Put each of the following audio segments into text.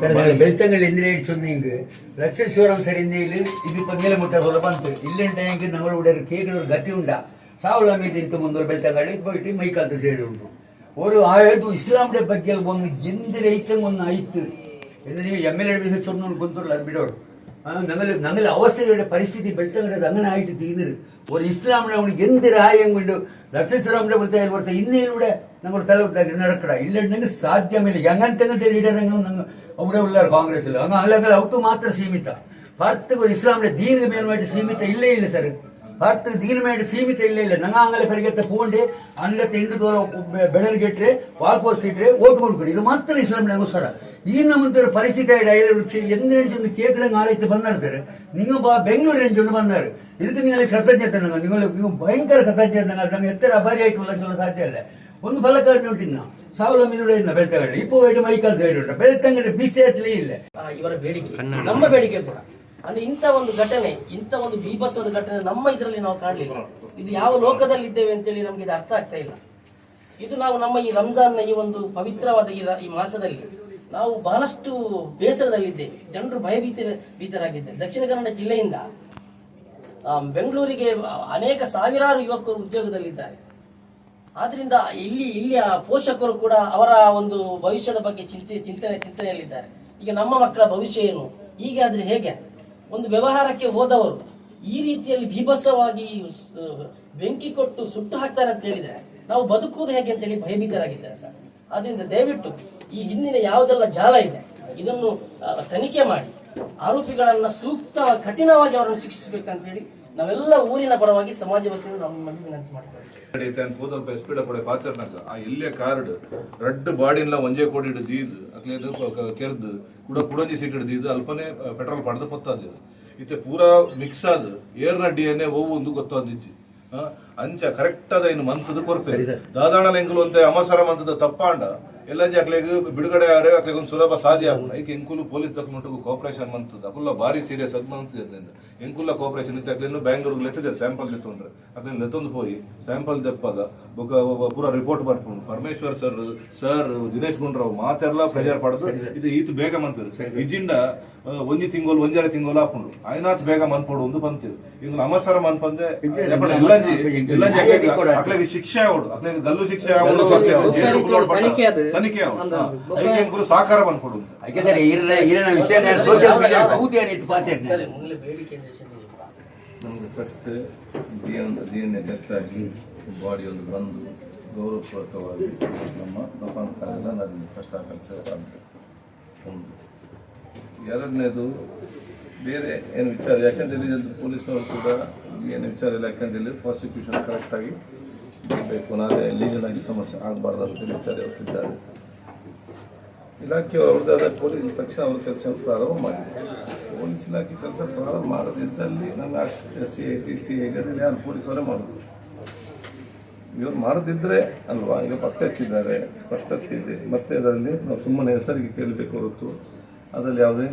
Sir ಬೆಳ್ತಂಗಲ್ ಎಂದ್ರೆ சொன்னீங்க. லட்சஸ்வரம் சரிந்தையில் இது பங்கில முட்டை சொல்ல ಬಂತು ಇಲ್ಲಂಟೆ ಹೆಂಗೆ ನಮ್ಮಳುடைய கேக்குற கத்தி உண்டா? சாவுல மீது இந்த முந்தோர் ಬೆಳ್ತಂಗಲ್ಲಿಗೆ போயிட்டு மைக்காத்து சேரு உண்டு. ஒரு ஆயது இஸ்லாமுடைய பக்கியல் ஒன்று எந்த ரைத்தம் ஒன்று ஐத்து എന്ന് എംഎൽഎ വിഷയം ചൊന്നു ഞങ്ങൾ ഞങ്ങൾ അവസ്ഥയുടെ പരിസ്ഥിതി ബെൽത്തങ്ങളുടെ അങ്ങനെ ആയിട്ട് തീരുന്നത് ஒரு இஸ்லாமில் அவனுக்கு எந்த ராயம் கொண்டு லட்சஸ்வரம் ஒருத்த இன்னையிலூட ഞങ്ങളുടെ തലവത്തിൽ നടക്കട ഇല്ലുണ്ടെങ്കിൽ സാധ്യമില്ല എങ്ങനത്തെ ലീഡറെങ്കിലും നിങ്ങൾ അവിടെ ഉള്ള കോൺഗ്രസ്സിൽ അങ്ങനെ അല്ലെങ്കിൽ അവർക്ക് മാത്രം സീമിത ഭാരതത്തിൽ ഒരു ഇസ്ലാമിന്റെ ദീന് മേന്മായിട്ട് സീമിത ഇല്ലേ ഇല്ല സാർ ಭರ್ತ ದೀನ ಮೇಲೆ ಸೀಮಿತ ಇಲ್ಲ ಇಲ್ಲ ನಂಗಾಂಗಲ ಪರಿಗೆತ್ತ ಪೂಂಡೆ ಅಲ್ಲ ತಿಂಡು ತೋಲ ಬೆಳಗಿಟ್ರೆ ವಾಲ್ ಪೋಸ್ಟ್ ಇಟ್ರೆ ಓಟ್ ಮಾಡ್ಕೊಡಿ ಇದು ಮಾತ್ರ ಇಸ್ಲಾಂ ನಂಗೋಸ್ಕರ ಈ ನಮ್ಮಂತರ ಪರಿಸ್ಥಿತಿ ಡೈಲಿ ಉಚ್ಚಿ ಎಂದ ಎಂಚೊಂದು ಕೇಕಡಂಗೆ ಆಲೈತೆ ಬಂದಿರ್ತಾರೆ ನೀವು ಬಾ ಬೆಂಗಳೂರು ಎಂಚೊಂದು ಬಂದಾರು ಇದಕ್ಕೆ ನಿಮಗೆ ಕೃತಜ್ಞತೆ ನಂಗೆ ನೀವು ನೀವು ಭಯಂಕರ ಕೃತಜ್ಞತೆ ನಂಗೆ ನಂಗೆ ಎತ್ತರ ಅಭಾರಿ ಆಯ್ತು ಲಕ್ಷ ಸಾಧ್ಯ ಇಲ್ಲ ಒಂದು ಫಲಕಾರಿ ನೋಟಿನ ಸಾವಿರ ಮಿದುಳಿನ ಬೆಳ್ತಗಳಿ ಇಪ್ಪ ವೈಟ್ ಮೈಕಲ್ ಧೈರ್ಯ ಬೆಳ್ತಂಗಡೆ ಬಿಸಿ ಹತ್ತಲೇ ಇಲ್ಲ ಇವರ ಬೇಡಿಕೆ ನಮ್ಮ ಬೇಡಿಕೆ ಕೂಡ ಅಂದ್ರೆ ಇಂಥ ಒಂದು ಘಟನೆ, ಇಂಥ ಒಂದು ಬೀಭತ್ಸದ ಘಟನೆ ನಮ್ಮ ಇದರಲ್ಲಿ ನಾವು ಕಾಣಲಿಲ್ಲ. ಇದು ಯಾವ ಲೋಕದಲ್ಲಿ ಇದ್ದೇವೆ ಅಂತೇಳಿ ನಮ್ಗೆ ಇದು ಅರ್ಥ ಆಗ್ತಾ ಇಲ್ಲ. ಇದು ನಾವು ನಮ್ಮ ಈ ರಂಜಾನ್ನ ಈ ಒಂದು ಪವಿತ್ರವಾದ ಈ ಮಾಸದಲ್ಲಿ ನಾವು ಬಹಳಷ್ಟು ಬೇಸರದಲ್ಲಿದ್ದೇವೆ. ಜನರು ಭಯಭೀತ ಭೀತರಾಗಿದ್ದಾರೆ. ದಕ್ಷಿಣ ಕನ್ನಡ ಜಿಲ್ಲೆಯಿಂದ ಬೆಂಗಳೂರಿಗೆ ಅನೇಕ ಸಾವಿರಾರು ಯುವಕರು ಉದ್ಯೋಗದಲ್ಲಿದ್ದಾರೆ. ಆದ್ರಿಂದ ಇಲ್ಲಿ ಇಲ್ಲಿಯ ಪೋಷಕರು ಕೂಡ ಅವರ ಒಂದು ಭವಿಷ್ಯದ ಬಗ್ಗೆ ಚಿಂತೆ, ಚಿಂತನೆ, ಚಿಂತನೆಯಲ್ಲಿದ್ದಾರೆ. ಈಗ ನಮ್ಮ ಮಕ್ಕಳ ಭವಿಷ್ಯ ಏನು? ಹೀಗೆ ಆದ್ರೆ ಹೇಗೆ? ಒಂದು ವ್ಯವಹಾರಕ್ಕೆ ಹೋದವರು ಈ ರೀತಿಯಲ್ಲಿ ಭೀಭತ್ಸವಾಗಿ ಬೆಂಕಿ ಕೊಟ್ಟು ಸುಟ್ಟು ಹಾಕ್ತಾರೆ ಅಂತ ಹೇಳಿದ್ರೆ ನಾವು ಬದುಕುವುದು ಹೇಗೆ ಅಂತೇಳಿ ಭಯಭೀತರಾಗಿದ್ದಾರೆ ಸರ್. ಆದ್ರಿಂದ ದಯವಿಟ್ಟು ಈ ಹಿಂದಿನ ಯಾವುದೆಲ್ಲ ಜಾಲ ಇದೆ, ಇದನ್ನು ತನಿಖೆ ಮಾಡಿ. ಆರೋಪಿಗಳನ್ನ ಸೂಕ್ತ, ಕಠಿಣವಾಗಿ ಅವರನ್ನು ಶಿಕ್ಷಿಸಬೇಕಂತ ಹೇಳಿ ನಾವೆಲ್ಲ ಊರಿನ ಪರವಾಗಿ ಸಮಾಜ ವತಿಯಿಂದ ನಿಮ್ಮಲ್ಲಿ ವಿನಂತಿ ಮಾಡ್ತೇವೆ ಇಲ್ಲೇ ಕಾರ್ಡ್ ರೆಡ್ ಬಾಡಿನ ಒಂಜೇ ಕೋಡಿ ಹಿಡಿದು ದೀದ್ ಅಕ್ಲೇನು ಕೆರ್ದು ಕೂಡ ಕುಡಂಜಿ ಸೀಟ್ ಹಿಡಿದು ಇದು ಅಲ್ಪನೇ ಪೆಟ್ರೋಲ್ ಪಡೆದು ಪತ್ತಾದ ಇತ್ತೆ ಪೂರಾ ಮಿಕ್ಸ್ ಆದ ಏರ್ನ ಡಿ ಎನ್ ಎ ಒಂದು ಗೊತ್ತಾದಿಜ್ಜಿ ಅಂಚ ಕರೆಕ್ಟ್ ಅದ ಇನ್ನು ಮಂತದ ಕೊರತೆ. ದಾದಾಣ ಎಂಕುಲು ಅಂತ ಅಮಸರ ಮಂತದ ತಪ್ಪಾಂಡ. ಎಲ್ಲಂಜಿ ಅಕ್ಲೆಗ್ ಬಿಡುಗಡೆ ಆರೆ ಅಕ್ಲೆಗ್ ಒಂದು ಸುಲಭ ಸಾಧ್ಯ ಆಗುನ ಈಗ ಎಂಕುಲು ಪೊಲೀಸ್ ದಕ್ಮಂಟು ಕೋಪರೇಷನ್ ಮಂತದ ಅಕುಲ್ಲ ಬಾರಿ ಸೀರಿಯಸ್ ಅದ್ ಮಂತಿದ್ರಿಂದ ಎಂಕುಲ್ಲ ಕೋಪರೇಷನ್ ಇತ್ತು ಅಕ್ಲೆನ್ನು ಬ್ಯಾಂಗ್ಳೂರ್ಗೆ ಲೆತ್ತಿದ್ದಾರೆ ಸ್ಯಾಂಪಲ್ ಲೆತ್ತೊಂಡ್ರೆ. ಅಕ್ಲೆನ್ ಲೆತ್ತೊಂದು ಹೋಗಿ ಸ್ಯಾಂಪಲ್ ದೆಪ್ಪದ ಬೊಕ ಪೂರ ರಿಪೋರ್ಟ್ ಬರ್ಕೊಂಡು ಪರಮೇಶ್ವರ್ ಸರ್ ಸರ್ ದಿನೇಶ್ ಗುಂಡ್ರಾವ್ ಮಾತೆಲ್ಲ ಪ್ರೆಜರ್ ಪಡೆದು ಇದು ಈತು ಬೇಗ ಮನ್ಪೇರು ಇಜಿಂಡ ಆ, ಒಂಜಿ ತಿಂಗಳು ಒಂದೆರಡು ತಿಂಗಳು ಹಾಕೊಂಡು. ಐನಾತ್ ಬೇಗ ಮನ್ಪೋಡು ಒಂದು ಬಂತೀವಿ ಈಗ ನಮಸ್ಕಾರ ಮನ್ಪಂದ್ರೆ ಅಕ್ಲೆಗ್- ಅಕ್ಲೆಗ್ ಶಿಕ್ಷೆ ಆಗೋಡು ಅಕ್ಲೆಗ್ ಗಲ್ಲು ಶಿಕ್ಷೆ ಆಗೋಡು ತನಿಖೆ ಅವಳು ಸಾಕಾರ ಮನ್ಪೋಡು ಇರನ ವಿಷಯ ಸೋಷಿಯಲ್ ಮೀಡಿಯಾ ಕೂತಿ ಏನಿತ್ತು ನಮಗೆ first D N D N A test ಆಗಿ ಬಾಡಿ ಒಂದು ಬಂದು ಗೌರವಪೂರ್ವಕವಾಗಿ ನಮ್ಮ ದಫಾನ್ ಕಾರ್ಯದ ನಡೆದು ಫಸ್ಟ್ ಆ ಕೆಲಸ ಒಂದು. ಎರಡನೇದು ಬೇರೆ ಏನು ವಿಚಾರ ಯಾಕಂತ ಹೇಳಿದ್ರೆ ಪೊಲೀಸ್ನವರು ಕೂಡ ಏನು ವಿಚಾರ ಇಲ್ಲ ಯಾಕಂತ ಹೇಳಿದ್ರೆ ಪ್ರಾಸಿಕ್ಯೂಷನ್ ಕರೆಕ್ಟಾಗಿ ಬೇಕು ನಾಳೆ ಆಗಿ ಸಮಸ್ಯೆ ಆಗಬಾರ್ದು ಅಂತ ವಿಚಾರ ಹೇಳ್ತಿದ್ದಾರೆ. ಇಲಾಖೆಯವರು ಅವ್ರದ್ದಾದ ಪೊಲೀಸ್ ತಕ್ಷಣ ಅವ್ರ ಕೆಲಸ ಪ್ರಾರಂಭ ಮಾಡಿದ್ದಾರೆ ಪೊಲೀಸ್ ಇಲಾಖೆ ಕೆಲಸ ಪ್ರಾರಂಭ ಮಾಡದಿದ್ದಲ್ಲಿ ನನ್ನ S C I T C I ಅದನ್ನು ಯಾರು ಪೊಲೀಸವರೇ ಮಾಡೋದು? ಇವರು ಮಾಡದಿದ್ದರೆ ಅಲ್ವಾ? ಈಗ ಪತ್ತೆ ಹಚ್ಚಿದ್ದಾರೆ, ಸ್ಪಷ್ಟತೆ ಇದೆ. ಮತ್ತೆ ಅದರಲ್ಲಿ ನಾವು ಸುಮ್ಮನೆ ಹೆಸರಿಗೆ ಕೇಳಬೇಕು ಹೊರತು. ಅದರಲ್ಲಿ ಯಾವುದೇ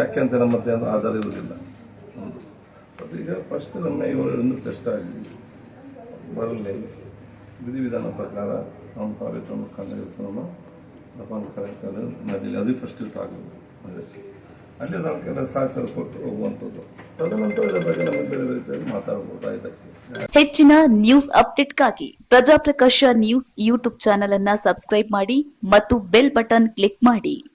ಯಾಕೆ ಅಂತ ನಮ್ಮ ಹತ್ರ ಏನು ಆಧಾರ ಇರುವುದಿಲ್ಲ. ಮತ್ತು ಈಗ ಫಸ್ಟ್ ನಮ್ಮ ಇವರು ಒಂದು ಟೆಸ್ಟ್ ಆಗಿ ಬರಲಿ. ವಿಧಿವಿಧಾನ ಪ್ರಕಾರ ನಮ್ಮ ಇವತ್ತು ನಮ್ಮ ದಫಾನ್ ಕಾರ್ಯಕ್ರಮ ನದಿಯಲ್ಲಿ ಅದು ಫಸ್ಟ್ ಆಗೋದು ಅದಕ್ಕೆ ಅಲ್ಲಿ ಅದಕ್ಕೆಲ್ಲ ಕೆಲ ಸಹಕಾರ ಕೊಟ್ಟು ಹೋಗುವಂಥದ್ದು. ತದನಂತರ ಇದರ ಬಗ್ಗೆ ನಮಗೆ ಬೇರೆ ಬೇರೆ ಮಾತಾಡಬಹುದು ಇದಕ್ಕೆ? ಹೆಚ್ಚಿನ ನ್ಯೂಸ್ ಅಪ್ಡೇಟ್ಗಾಗಿ ಪ್ರಜಾಪ್ರಕಾಶ ನ್ಯೂಸ್ ಯೂಟ್ಯೂಬ್ ಚಾನೆಲ್ ಅನ್ನ ಸಬ್ಸ್ಕ್ರೈಬ್ ಮಾಡಿ ಮತ್ತು ಬೆಲ್ ಬಟನ್ ಕ್ಲಿಕ್ ಮಾಡಿ.